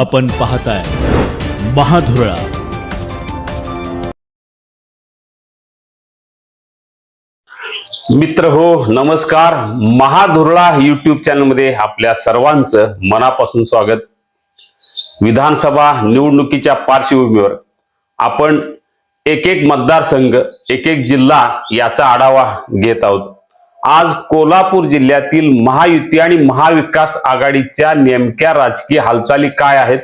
आपण पाहताय महाधुरळा. मित्र हो नमस्कार. महाधुरळा युट्यूब चॅनलमध्ये आपल्या सर्वांचं मनापासून स्वागत. विधानसभा निवडणुकीच्या पार्श्वभूमीवर आपण एक एक मतदारसंघ एक एक जिल्हा याचा आढावा घेत आहोत. आज कोल्हापूर जिल्ह्यातील महायुती आणि महाविकास आघाडीच्या नेमक्या राजकीय हालचाली काय आहेत?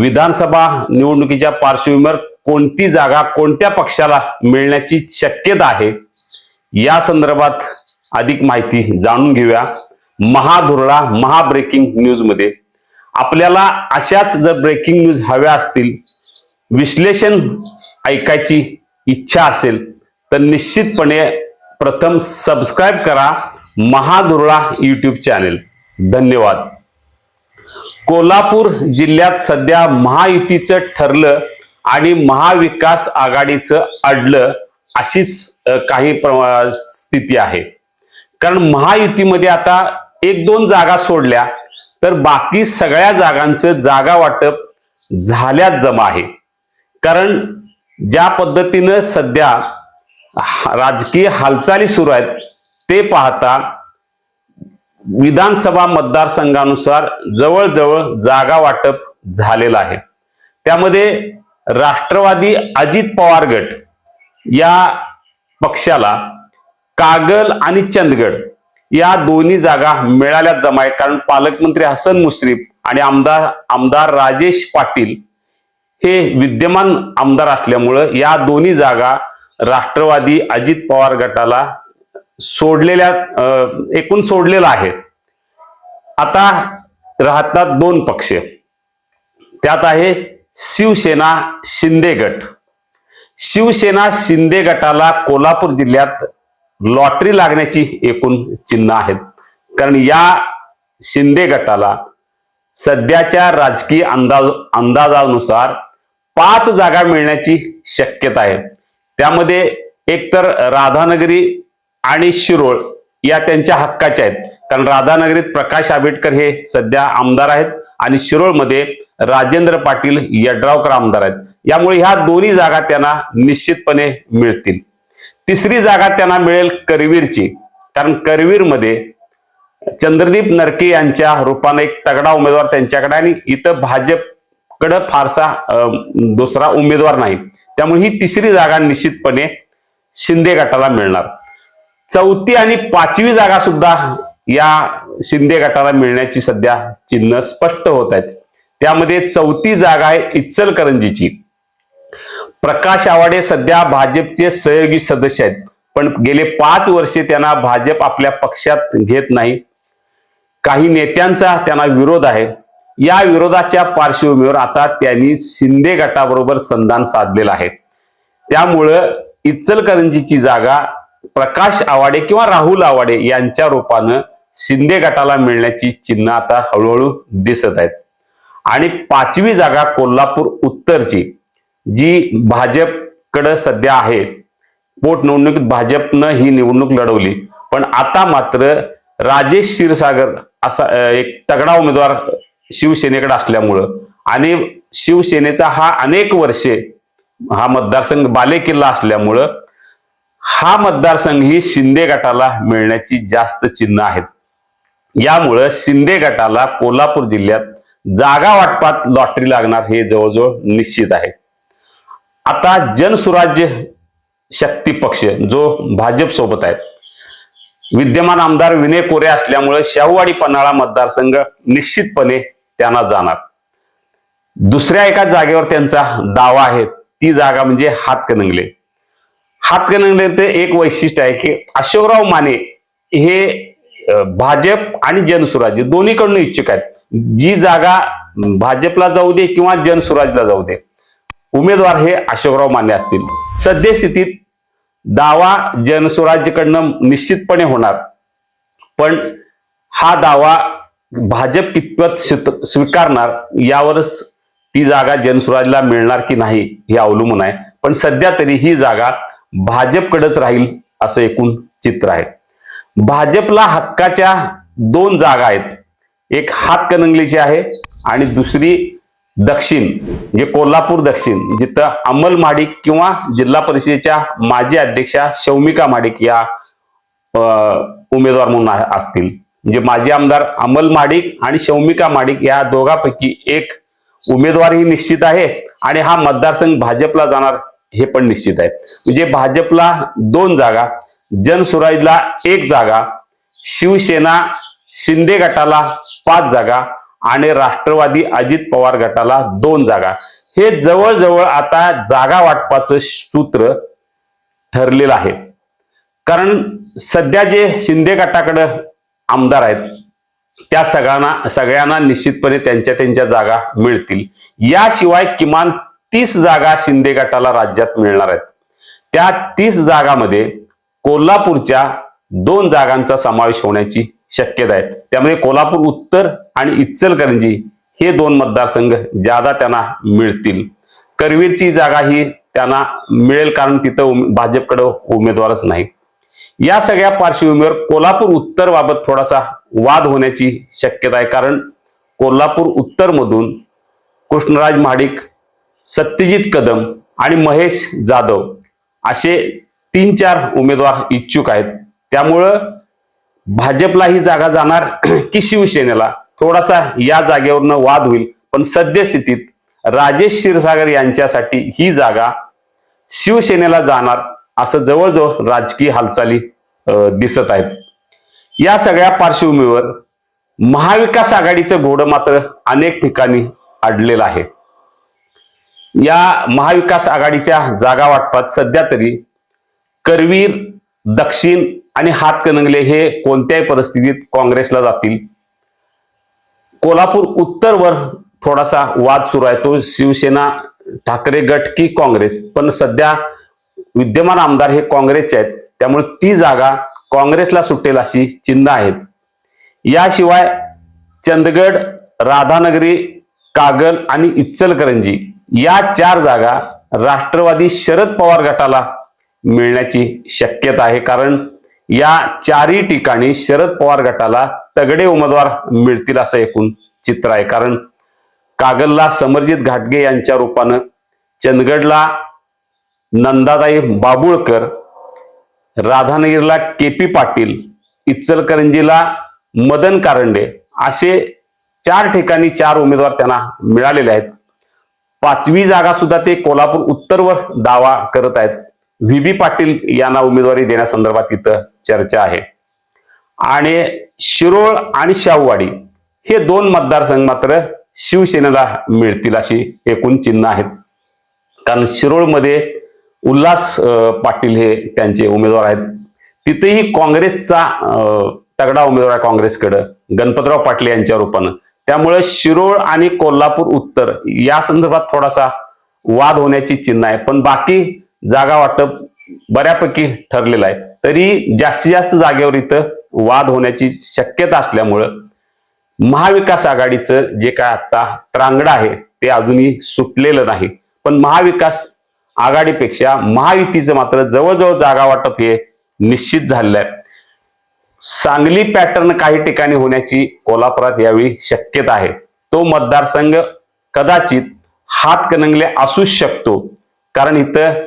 विधानसभा निवडणुकीच्या पार्श्वभूमीवर कोणती जागा कोणत्या पक्षाला मिळण्याची शक्यता आहे? या संदर्भात अधिक माहिती जाणून घेऊया महाधुरळा महाब्रेकिंग न्यूजमध्ये. आपल्याला अशाच जर ब्रेकिंग न्यूज हव्या असतील विश्लेषण ऐकायची इच्छा असेल तर निश्चितपणे प्रथम सबस्क्राईब करा महादुर्ळा यूट्यूब चॅनेल धन्यवाद. कोल्हापूर जिल्ह्यात सध्या महायुतीचं ठरलं आणि महाविकास आघाडीचं अडलं अशीच काही स्थिती आहे. कारण महायुतीमध्ये आता एक दोन जागा सोडल्या तर बाकी सगळ्या जागांचं जागा वाटप झाल्यात जमा आहे. कारण ज्या पद्धतीनं सध्या राजकीय हालचाली सुरू आहेत. ते पाहता विधानसभा मतदारसंघानुसार जवळजवळ जागा वाटप झालेलं आहे. त्यामध्ये राष्ट्रवादी अजित पवार गट या पक्षाला कागल आणि चंदगड या दोन्ही जागा मिळाल्या जमा आहे कारण पालकमंत्री हसन मुश्रीफ आणि आमदार आमदार राजेश पाटील हे विद्यमान आमदार असल्यामुळं या दोन्ही जागा राष्ट्रवादी अजित पवार गटाला सोडलेल्या एकूण सोडलेला आहे. आता राहतात दोन पक्ष. त्यात आहे शिवसेना शिंदे गट. शिवसेना शिंदे गटाला कोल्हापूर जिल्ह्यात लॉटरी लागण्याची एकूण चिन्ह आहेत. कारण या शिंदे गटाला सध्याच्या राजकीय अंदाज अंदाजानुसार पाच जागा मिळण्याची शक्यता आहे. त्यामध्ये एकतर राधानगरी आणि शिरोळ या त्यांच्या हक्काच्या आहेत. कारण राधानगरीत प्रकाश आंबेडकर हे सध्या आमदार आहेत आणि शिरोळमध्ये राजेंद्र पाटील यड्रावकर आमदार आहेत. यामुळे ह्या दोन्ही जागा त्यांना निश्चितपणे मिळतील. तिसरी जागा त्यांना मिळेल करवीरची. कारण करवीरमध्ये चंद्रदीप नरके यांच्या रूपाने एक तगडा उमेदवार त्यांच्याकडे आणि इथं भाजपकडं फारसा दुसरा उमेदवार नाही. त्यामुळे ही तिसरी जागा निश्चितपणे शिंदे गटाला मिळणार. चौथी आणि पाचवी जागा सुद्धा या शिंदे गटाला मिळण्याची सध्या चिन्ह स्पष्ट होत आहेत. त्यामध्ये चौथी जागा आहे इचलकरंजीची. प्रकाश आवाडे सध्या भाजपचे सहयोगी सदस्य आहेत. पण गेले पाच वर्षे त्यांना भाजप आपल्या पक्षात घेत नाही. काही नेत्यांचा त्यांना विरोध आहे. या विरोधाच्या पार्श्वभूमीवर आता त्यांनी शिंदे गटाबरोबर संधान साधलेलं आहे. त्यामुळं इचलकरंजीची जागा प्रकाश आवाडे किंवा राहुल आवाडे यांच्या रूपानं शिंदे गटाला मिळण्याची चिन्ह आता हळूहळू दिसत आहेत. आणि पाचवी जागा कोल्हापूर उत्तरची जी भाजपकडे सध्या आहे. पोटनिवडणुकीत भाजपनं ही निवडणूक लढवली. पण आता मात्र राजेश क्षीरसागर असा एक तगडा उमेदवार शिवसेनेकडे असल्यामुळं. आणि शिवसेनेचा हा अनेक वर्षे हा मतदारसंघ बालेकिल्ला असल्यामुळं हा मतदारसंघ ही शिंदे गटाला मिळण्याची जास्त चिन्ह आहेत. यामुळं शिंदे गटाला कोल्हापूर जिल्ह्यात जागा वाटपात लॉटरी लागणार हे जवळजवळ निश्चित आहे. आता जनसुराज्य शक्ती पक्ष जो भाजप सोबत आहे. विद्यमान आमदार विनय कोरे असल्यामुळे शाहूवाडी पन्हाळा मतदारसंघ निश्चितपणे त्यांना जाणार. दुसऱ्या एका जागेवर त्यांचा दावा आहे. ती जागा म्हणजे हातकणंगले. हातकणंगले एक वैशिष्ट्य आहे की अशोकराव माने हे भाजप आणि जनसुराज्य दोन्हीकडून इच्छुक आहेत. जी जागा भाजपला जाऊ दे किंवा जनसुराजला जाऊ दे उमेदवार हे अशोकराव माने असतील. सद्यस्थितीत दावा जनसुराज्यकडनं निश्चितपणे होणार. पण हा दावा भाजप कितपत स्वीकारणार यावरच ती जागा जनसुराजला मिळणार की नाही हे अवलंबून आहे. पण सध्या तरी ही जागा भाजपकडेच राहील असं एकूण चित्र आहे. भाजपला हक्काच्या दोन जागा आहेत. एक हातकणंगलीची आहे आणि दुसरी दक्षिण म्हणजे कोल्हापूर दक्षिण जिथं अमल माडिक किंवा जिल्हा परिषदेच्या माजी अध्यक्षा शौमिका माडिक या उमेदवार म्हणून असतील. म्हणजे माजी आमदार अमल माडिक आणि शौमिका माडिक या दोघांपैकी एक उमेदवारही निश्चित आहे आणि हा मतदारसंघ भाजपला जाणार हे पण निश्चित आहे. म्हणजे भाजपला दोन जागा जनसुराजला एक जागा शिवसेना शिंदे गटाला पाच जागा आणि राष्ट्रवादी अजित पवार गटाला दोन जागा. हे जवळजवळ आता जागा वाटपाचं सूत्र ठरलेलं आहे. कारण सध्या जे शिंदे गटाकडं आमदार आहेत. त्या सगळ्यांना सगळ्यांना निश्चितपणे त्यांच्या त्यांच्या जागा मिळतील. याशिवाय किमान तीस जागा शिंदे गटाला राज्यात मिळणार आहेत. त्या तीस जागामध्ये कोल्हापूरच्या दोन जागांचा समावेश होण्याची शक्यता आहे. त्यामुळे कोल्हापूर उत्तर आणि इचलकरंजी हे दोन मतदारसंघ ज्यादा त्यांना मिळतील. करवीरची जागा ही त्यांना मिळेल कारण तिथं उम- भाजपकडे उमेदवारच नाही या सगळ्या पार्श्वभूमीवर कोल्हापूर उत्तर बाबत थोडासा वाद होण्याची शक्यता आहे. कारण कोल्हापूर उत्तरमधून कृष्णराज महाडिक सत्यजित कदम आणि महेश जाधव असे तीन चार उमेदवार इच्छुक आहेत. त्यामुळं भाजपला ही जागा जाणार की शिवसेनेला थोडासा या जागेवरनं वाद होईल. पण सद्यस्थितीत राजेश क्षीरसागर यांच्यासाठी ही जागा शिवसेनेला जाणार असं जवळजवळ राजकीय हालचाली दिसत आहेत. या सगळ्या पार्श्वभूमीवर महाविकास आघाडीचं घोडं मात्र अनेक ठिकाणी अडलेलं आहे. या महाविकास आघाडीच्या जागा वाटपात सध्या तरी करवीर दक्षिण आणि हातकणंगले हे कोणत्याही परिस्थितीत काँग्रेसला जातील. कोल्हापूर उत्तरवर थोडासा वाद सुरू आहे. तो शिवसेना ठाकरे गट की काँग्रेस. पण सध्या विद्यमान आमदार हे काँग्रेसचे आहेत. त्यामुळे ती जागा काँग्रेसला सुटेल अशी चिन्ह आहेत. याशिवाय चंदगड राधानगरी कागल आणि इच्चलकरंजी या चार जागा राष्ट्रवादी शरद पवार गटाला मिळण्याची शक्यता आहे. कारण या चारही ठिकाणी शरद पवार गटाला तगडे उमेदवार मिळतील असं एकूण चित्र आहे. कारण कागलला समरजित घाटगे यांच्या रूपानं चंदगडला नंदाताई बाबुळकर राधानगीरला के पी पाटील इचलकरंजीला मदन कारंडे असे चार ठिकाणी चार उमेदवार त्यांना मिळालेले आहेत. पाचवी जागा सुद्धा ते कोल्हापूर उत्तरवर दावा करत आहेत. व्ही बी पाटील यांना उमेदवारी देण्यासंदर्भात इथं चर्चा आहे. आणि शिरोळ आणि शाहूवाडी हे दोन मतदारसंघ मात्र शिवसेनेला मिळतील अशी एकूण चिन्ह आहेत. कारण शिरोळमध्ये उल्हास पाटील हे त्यांचे उमेदवार आहेत. तिथेही काँग्रेसचा तगडा उमेदवार आहे काँग्रेसकडं गणपतराव पाटील यांच्या रूपानं. त्यामुळे शिरोळ आणि कोल्हापूर उत्तर या संदर्भात थोडासा वाद होण्याची चिन्ह आहे. पण बाकी जागा वाटप बऱ्यापैकी ठरलेलं आहे. तरी जास्तीत जास्त जागेवर इथं वाद होण्याची शक्यता असल्यामुळं महाविकास आघाडीचं जे काय आता त्रांगड आहे ते अजूनही सुटलेलं नाही. पण महाविकास आघाडीपेक्षा महायुतीचं मात्र जवळजवळ जागा वाटप हे निश्चित झालेलं आहे. सांगली पॅटर्न काही ठिकाणी होण्याची कोल्हापुरात यावेळी शक्यता आहे. तो मतदारसंघ कदाचित हातकणंगले असूच शकतो. कारण इथं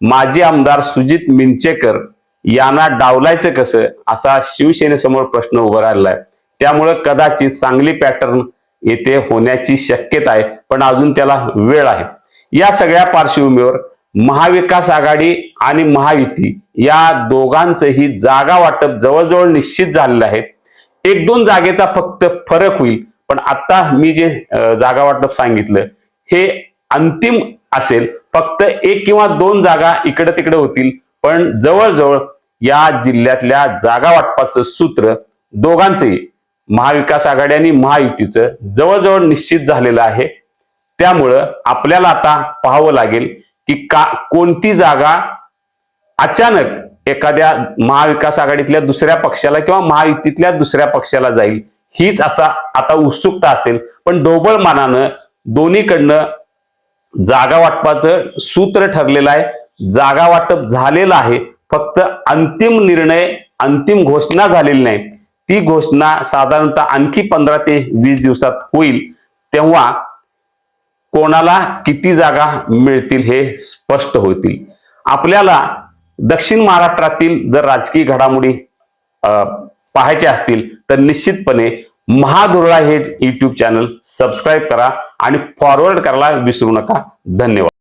माजी आमदार सुजित मिंचेकर यांना डावलायचं कसं असा शिवसेनेसमोर प्रश्न उभा राहिला आहे. त्यामुळे कदाचित सांगली पॅटर्न येथे होण्याची शक्यता आहे. पण अजून त्याला वेळ आहे. या सगळ्या पार्श्वभूमीवर महाविकास आघाडी आणि महायुती या दोघांचंही जागा वाटप जवळजवळ निश्चित झालेलं आहे. एक दोन जागेचा फक्त फरक होईल पण आता मी जे जागा वाटप सांगितलं हे अंतिम असेल. फक्त एक किंवा दोन जागा इकडे तिकडे होतील पण जवळजवळ या जिल्ह्यातल्या जागा वाटपाचं सूत्र दोघांचंही महाविकास आघाडी आणि महायुतीचं जवळजवळ निश्चित झालेलं आहे. त्यामुळं आपल्याला आता पाहावं लागेल की का कोणती जागा अचानक एखाद्या महाविकास आघाडीतल्या दुसऱ्या पक्षाला किंवा महायुतीतल्या दुसऱ्या पक्षाला जाईल हीच असा आता उत्सुकता असेल. पण ढोबळ मानानं दोन्हीकडनं जागा वाटपाचं सूत्र ठरलेलं आहे. जागा वाटप झालेलं आहे. फक्त अंतिम निर्णय अंतिम घोषणा झालेली नाही. ती घोषणा साधारणतः आणखी पंधरा ते वीस दिवसात होईल. तेव्हा कोणाला किती जागा मिळतील हे स्पष्ट होतील. आपल्याला दक्षिण महाराष्ट्रातील जर राजकीय घडामोडी पाहायचे पाहायच्या असतील तर निश्चितपणे महादुर्ळा हे यूट्यूब चॅनल सबस्क्राईब करा आणि फॉरवर्ड करायला विसरू नका. धन्यवाद.